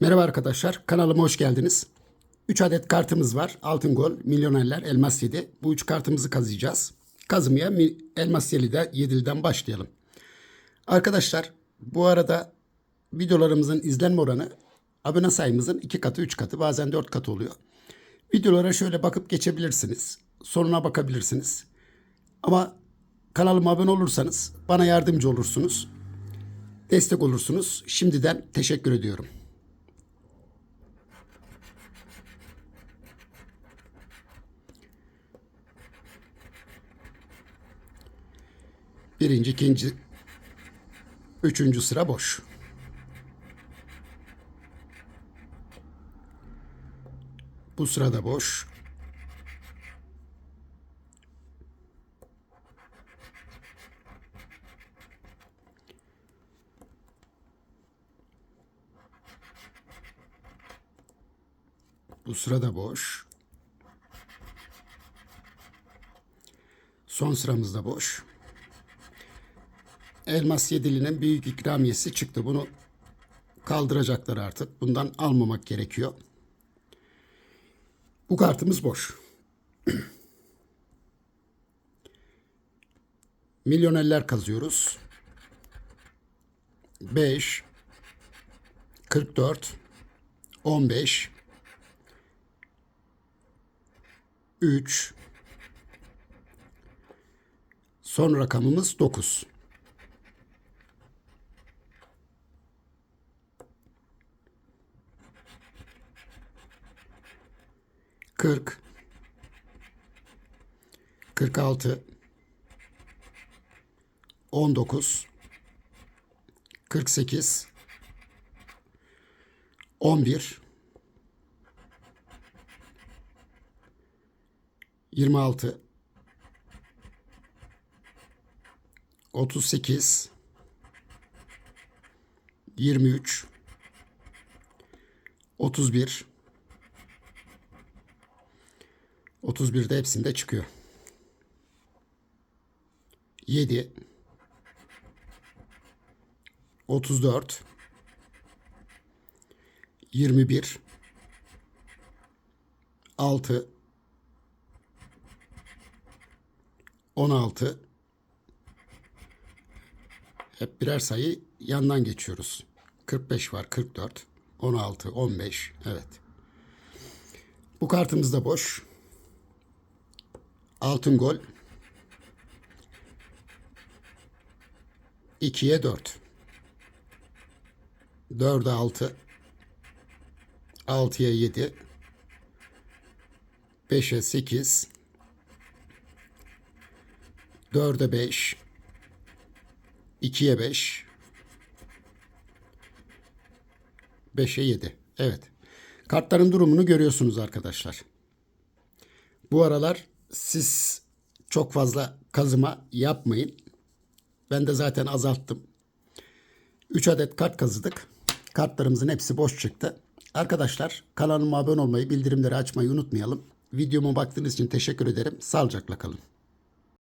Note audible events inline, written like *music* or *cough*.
Merhaba arkadaşlar, kanalıma hoş geldiniz. 3 adet kartımız var. Altın gol, milyonerler, elmas 7. Bu 3 kartımızı kazıyacağız. Kazımaya elmas 7'de, 7'den başlayalım. Arkadaşlar bu arada videolarımızın izlenme oranı abone sayımızın 2 katı, 3 katı, bazen 4 katı oluyor. Videolara şöyle bakıp geçebilirsiniz. Sonuna bakabilirsiniz. Ama kanalıma abone olursanız bana yardımcı olursunuz. Destek olursunuz. Şimdiden teşekkür ediyorum. Birinci, ikinci, üçüncü sıra boş. Bu sırada boş. Bu sırada boş. Son sıramızda boş. Elmas Yedili'nin büyük ikramiyesi çıktı. Bunu kaldıracaklar artık. Bundan almamak gerekiyor. Bu kartımız boş. *clears throat* Milyonerler kazıyoruz. 5 44 15 3 Son rakamımız 9. 40 46 19 48 11 26 38 23 31 31'de hepsinde çıkıyor. 7 34 21 6 16 hep birer sayı yandan geçiyoruz. 45 var, 44, 16, 15. Evet. Bu kartımız da boş. Altın gol. 2'ye 4. 4'e 6. 6'ya 7. 5'e 8. 4'e 5. 2'ye 5. 5'e 7. Evet. Kartların durumunu görüyorsunuz arkadaşlar. Bu aralar siz çok fazla kazıma yapmayın. Ben de zaten azalttım. 3 adet kart kazıdık. Kartlarımızın hepsi boş çıktı. Arkadaşlar kanalıma abone olmayı, bildirimleri açmayı unutmayalım. Videoma baktığınız için teşekkür ederim. Sağlıcakla kalın.